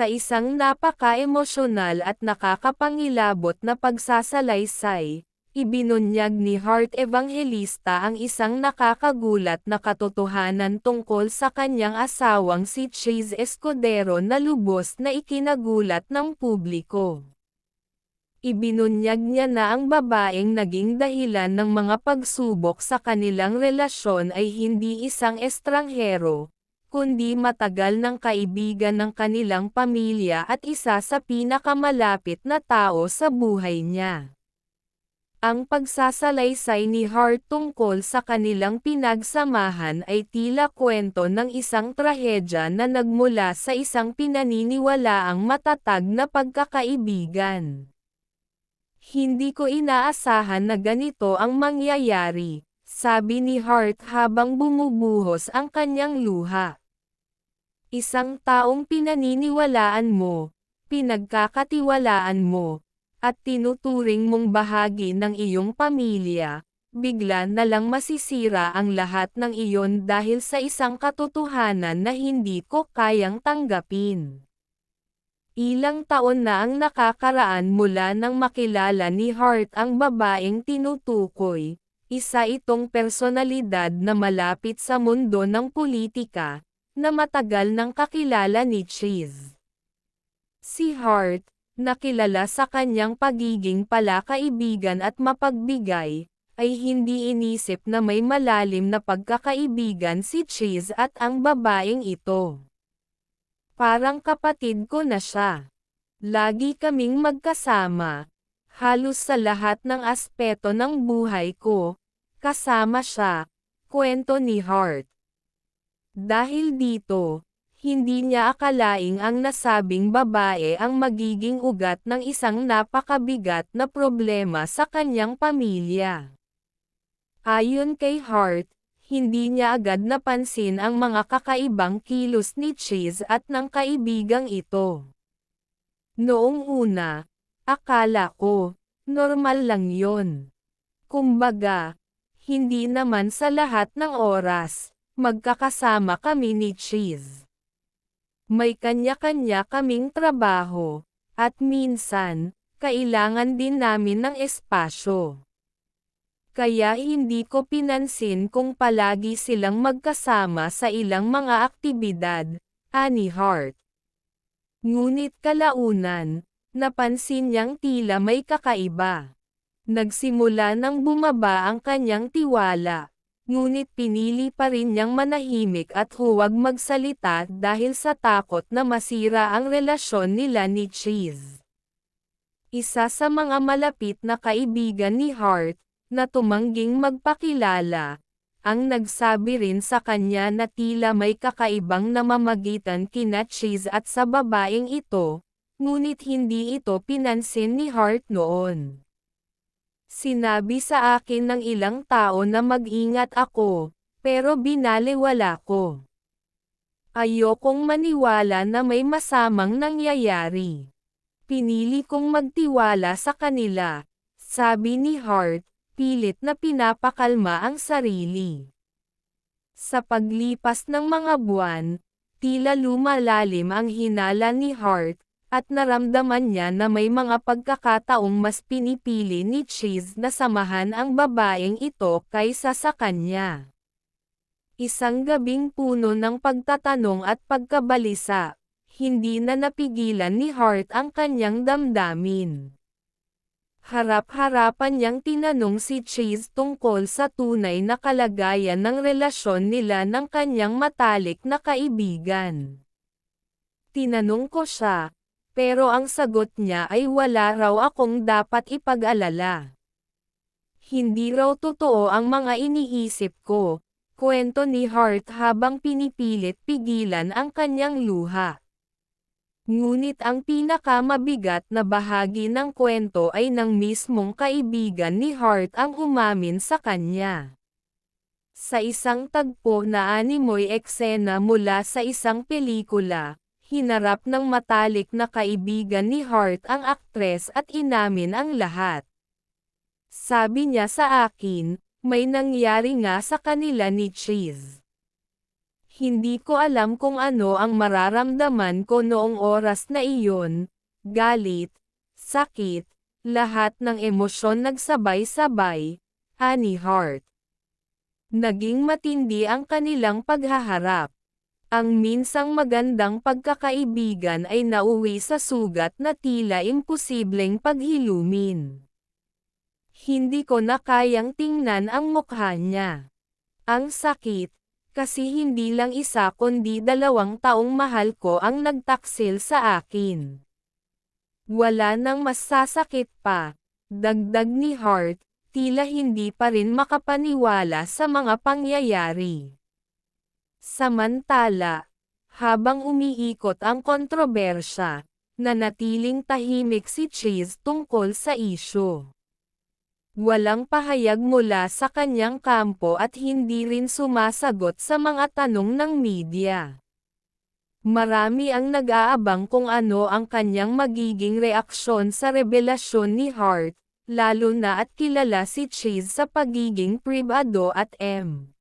Sa isang napaka-emosyonal at nakakapangilabot na pagsasalaysay, ibinunyag ni Hart Evangelista ang isang nakakagulat na katotohanan tungkol sa kanyang asawang si Chase Escudero na lubos na ikinagulat ng publiko. Ibinunyag niya na ang babaeng naging dahilan ng mga pagsubok sa kanilang relasyon ay hindi isang estranghero, kundi matagal ng kaibigan ng kanilang pamilya at isa sa pinakamalapit na tao sa buhay niya. Ang pagsasalaysay ni Hart tungkol sa kanilang pinagsamahan ay tila kwento ng isang trahedya na nagmula sa isang pinaniniwalaang matatag na pagkakaibigan. Hindi ko inaasahan na ganito ang mangyayari, sabi ni Hart habang bumubuhos ang kanyang luha. Isang taong pinaniniwalaan mo, pinagkakatiwalaan mo, at tinuturing mong bahagi ng iyong pamilya, bigla na lang masisira ang lahat ng iyon dahil sa isang katotohanan na hindi ko kayang tanggapin. Ilang taon na ang nakakaraan mula nang makilala ni Hart ang babaeng tinutukoy, isa itong personalidad na malapit sa mundo ng politika, na matagal nang kakilala ni Cheese. Si Hart, nakilala sa kanyang pagiging palakaibigan at mapagbigay, ay hindi inisip na may malalim na pagkakaibigan si Cheese at ang babaeng ito. Parang kapatid ko na siya. Lagi kaming magkasama. Halos sa lahat ng aspeto ng buhay ko, kasama siya, kwento ni Hart. Dahil dito, hindi niya akalaing ang nasabing babae ang magiging ugat ng isang napakabigat na problema sa kanyang pamilya. Ayon kay Hart, hindi niya agad napansin ang mga kakaibang kilos ni Cheese at ng kaibigang ito. Noong una, akala ko, normal lang yon. Kumbaga, hindi naman sa lahat ng oras, magkakasama kami ni Cheese. May kanya-kanya kaming trabaho, at minsan, kailangan din namin ng espasyo. Kaya hindi ko pinansin kung palagi silang magkasama sa ilang mga aktibidad, ani Hart. Ngunit kalaunan, napansin niyang tila may kakaiba. Nagsimula nang bumaba ang kanyang tiwala, ngunit pinili pa rin niyang manahimik at huwag magsalita dahil sa takot na masira ang relasyon nila ni Cheese. Isa sa mga malapit na kaibigan ni Hart, na tumangging magpakilala, ang nagsabi rin sa kanya na tila may kakaibang namamagitan kina Cheese at sa babaeng ito, ngunit hindi ito pinansin ni Hart noon. Sinabi sa akin ng ilang tao na mag-ingat ako, pero binaliwala ko. Ayokong maniwala na may masamang nangyayari. Pinili kong magtiwala sa kanila, sabi ni Hart, pilit na pinapakalma ang sarili. Sa paglipas ng mga buwan, tila lumalalim ang hinala ni Hart, at naramdaman niya na may mga pagkakataong mas pinipili ni Cheese na samahan ang babaeng ito kaysa sa kanya. Isang gabing puno ng pagtatanong at pagkabalisa, hindi na napigilan ni Hart ang kanyang damdamin. Harap-harapan niyang tinanong si Chase tungkol sa tunay na kalagayan ng relasyon nila ng kanyang matalik na kaibigan. Tinanong ko siya, pero ang sagot niya ay wala raw akong dapat ipag-alala. Hindi raw totoo ang mga iniisip ko, kwento ni Hart habang pinipilit pigilan ang kanyang luha. Ngunit ang pinakamabigat na bahagi ng kwento ay ng mismong kaibigan ni Hart ang umamin sa kanya. Sa isang tagpo na animoy eksena mula sa isang pelikula, hinarap ng matalik na kaibigan ni Hart ang aktres at inamin ang lahat. Sabi niya sa akin, may nangyari nga sa kanila ni Cheese. Hindi ko alam kung ano ang mararamdaman ko noong oras na iyon, galit, sakit, lahat ng emosyon nagsabay-sabay, ani Hart. Naging matindi ang kanilang paghaharap. Ang minsang magandang pagkakaibigan ay nauwi sa sugat na tila imposibleng paghilumin. Hindi ko na kayang tingnan ang mukha niya. Ang sakit, kasi hindi lang isa kundi dalawang taong mahal ko ang nagtaksil sa akin. Wala nang mas sasakit pa, dagdag ni Hart, tila hindi pa rin makapaniwala sa mga pangyayari. Samantala, habang umiikot ang kontrobersya, nanatiling tahimik si Cheese tungkol sa isyo. Walang pahayag mula sa kanyang kampo at hindi rin sumasagot sa mga tanong ng media. Marami ang nag-aabang kung ano ang kanyang magiging reaksyon sa revelasyon ni Hart, lalo na at kilala si Chase sa pagiging pribado at M.